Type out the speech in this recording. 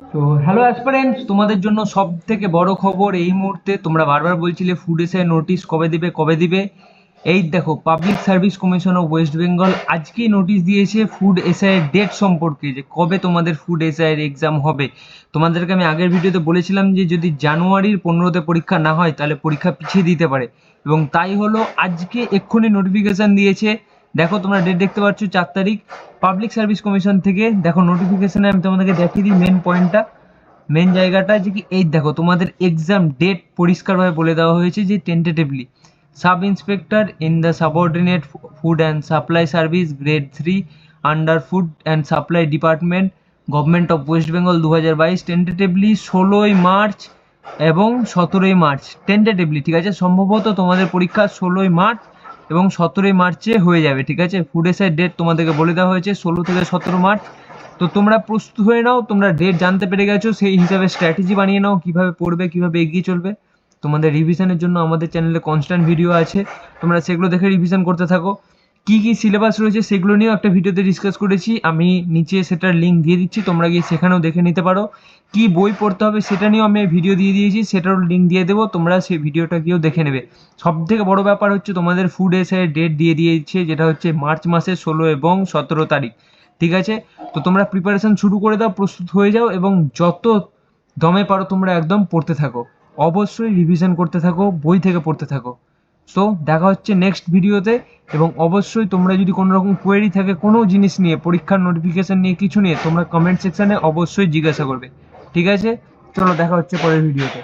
তো হ্যালো অ্যাসপারেন্টস তোমাদের জন্য সব থেকে বড় খবর এই মুহূর্তে তোমরা বারবার বলছিলে ফুড এসে নোটিশ কবে দিবে কবে দিবে? এই দেখো public service commission of West Bengal আজকেই নোটিশ দিয়েছে ফুড এসআই এর ডেট সম্পর্কে যে কবে তোমাদের ফুড এসআই এর এক্সাম হবে। তোমাদেরকে আমি আগের ভিডিওতে বলেছিলাম যে যদি জানুয়ারির পনেরোতে পরীক্ষা না হয় তাহলে পরীক্ষা পিছিয়ে দিতে পারে। এবং তাই হলো আজকে এক্ষুনি নোটিফিকেশন দিয়েছে দেখো, তোমরা ডেট দেখতে পাচ্ছ চার তারিখ। পাবলিক সার্ভিস কমিশন থেকে দেখো নোটিফিকেশনে আমি তোমাদেরকে দেখিয়ে দিই মেন পয়েন্টটা মেন জায়গাটা যে কি, এই দেখো, তোমাদের এক্সাম ডেট পরিষ্কারভাবে বলে দেওয়া হয়েছে যে tentatively sub inspector in the subordinate food and supply service grade three under food and supply department government of West Bengal দু হাজার বাইশ টেন্টেটিভলি ষোলোই মার্চ এবং সতেরোই মার্চ। টেন্টেটিভলি ঠিক আছে? সম্ভবত তোমাদের পরীক্ষা ষোলোই মার্চ। এবং সতেরোই মার্চে হয়ে যাবে, ঠিক আছে? ফুড এসের ডেট তোমাদেরকে বলে দেওয়া হয়েছে, ষোলো থেকে সতেরো মার্চ। তো তোমরা প্রস্তুত হয়ে নাও, তোমরা ডেট জানতে পেরে গেছো, সেই হিসাবে স্ট্র্যাটেজি বানিয়ে নাও, কীভাবে পড়বে, কীভাবে এগিয়ে চলবে। তোমাদের রিভিশনের জন্য আমাদের চ্যানেলে কনস্ট্যান্ট ভিডিও আছে, তোমরা সেগুলো দেখে রিভিশন করতে থাকো। কি কি সিলেবাস রয়েছে সেগুলো নিয়েও একটা ভিডিওতে ডিসকাস করেছি। আমি নিচে সেটার লিঙ্ক দিয়ে দিচ্ছি, তোমরা গিয়ে সেখানেও দেখে নিতে পারো। কি বই পড়তে হবে সেটা নিয়েও আমি ভিডিও দিয়ে দিয়েছি, সেটারও লিঙ্ক দিয়ে দেবো, তোমরা সেই ভিডিওটা গিয়েও দেখে নেবে। সব থেকে বড় ব্যাপার হচ্ছে তোমাদের ফুড এসে ডেট দিয়ে দিয়েছে, যেটা হচ্ছে মার্চ মাসের ষোলো এবং সতেরো তারিখ। ঠিক আছে? তো তোমরা প্রিপারেশন শুরু করে দাও, প্রস্তুত হয়ে যাও এবং যত দমে পারো তোমরা একদম পড়তে থাকো। অবশ্যই রিভিশন করতে থাকো, বই থেকে পড়তে থাকো। সো দেখা হচ্ছে নেক্সট ভিডিওতে এবং অবশ্যই তোমরা যদি কোনো রকম কোয়েরি থাকে কোনো জিনিস নিয়ে, পরীক্ষার নোটিফিকেশন নিয়ে কিছু নিয়ে, তোমরা কমেন্ট সেকশানে অবশ্যই জিজ্ঞাসা করবে। ঠিক আছে? চলো দেখা হচ্ছে পরের ভিডিওতে